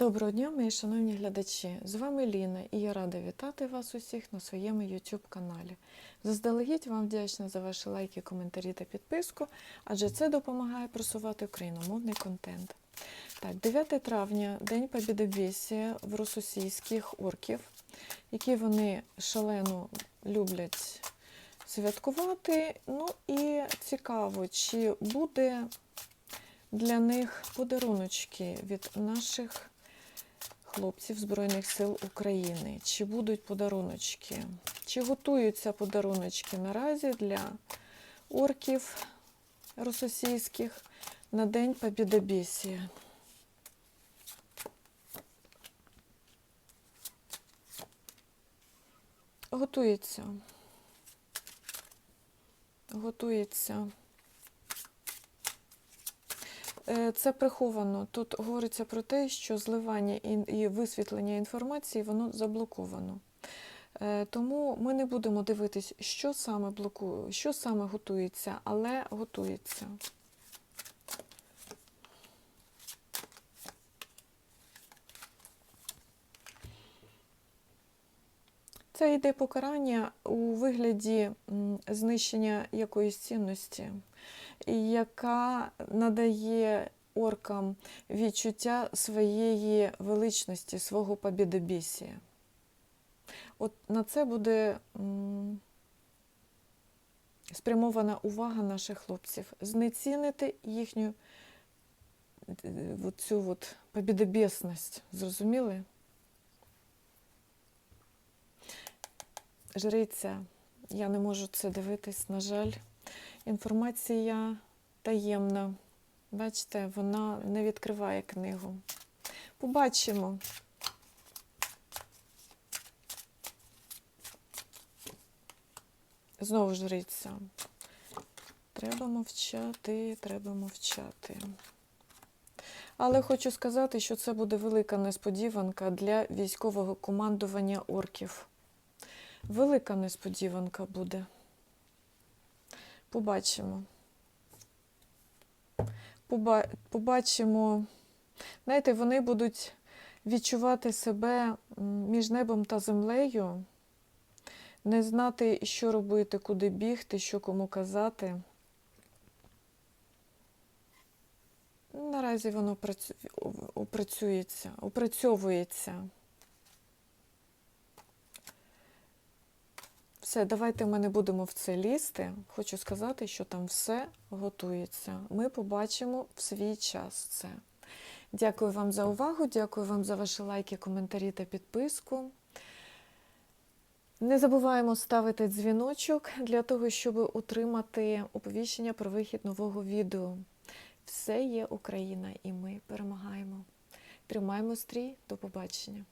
Доброго дня, мої шановні глядачі! З вами Ліна і я рада вітати вас усіх на своєму YouTube каналі. Заздалегідь вам вдячна за ваші лайки, коментарі та підписку, адже це допомагає просувати україномовний контент. Так, 9 травня День Побєдобєсія в російських орків, які вони шалено люблять святкувати. Ну і цікаво, чи буде для них подаруночки від наших хлопців Збройних сил України. Чи будуть подаруночки? Чи готуються подаруночки наразі для орків російських на День Побєдобєсія? Готується. Готується. Е, Це приховано. Тут говориться про те, що зливання і- висвітлення інформації воно заблоковано. Е, Тому ми не будемо дивитись, що саме блокує, що саме готується, але готується. Це йде покарання у вигляді знищення якоїсь цінності, яка надає оркам відчуття своєї величності, свого побєдобєсія. От на це буде спрямована увага наших хлопців. Знецінити їхню цю от побєдобєсність. Зрозуміли? Жриця, я не можу це дивитись, на жаль. Інформація таємна. Бачите, вона не відкриває книгу. Побачимо. Знову жриця. Треба мовчати, треба мовчати. Але хочу сказати, що це буде велика несподіванка для військового командування орків. Велика несподіванка буде. Побачимо. Поба- Побачимо. Знаєте, вони будуть відчувати себе між небом та землею, не знати, що робити, куди бігти, що кому казати. Наразі воно працю- опрацюється, опрацьовується. Все, давайте ми не будемо в це лізти. Хочу сказати, що там все готується. Ми побачимо в свій час це. Дякую вам за увагу, дякую вам за ваші лайки, коментарі та підписку. Не забуваємо ставити дзвіночок для того, щоб отримати оповіщення про вихід нового відео. Все є Україна, і ми перемагаємо. Тримаємо стрій, до побачення.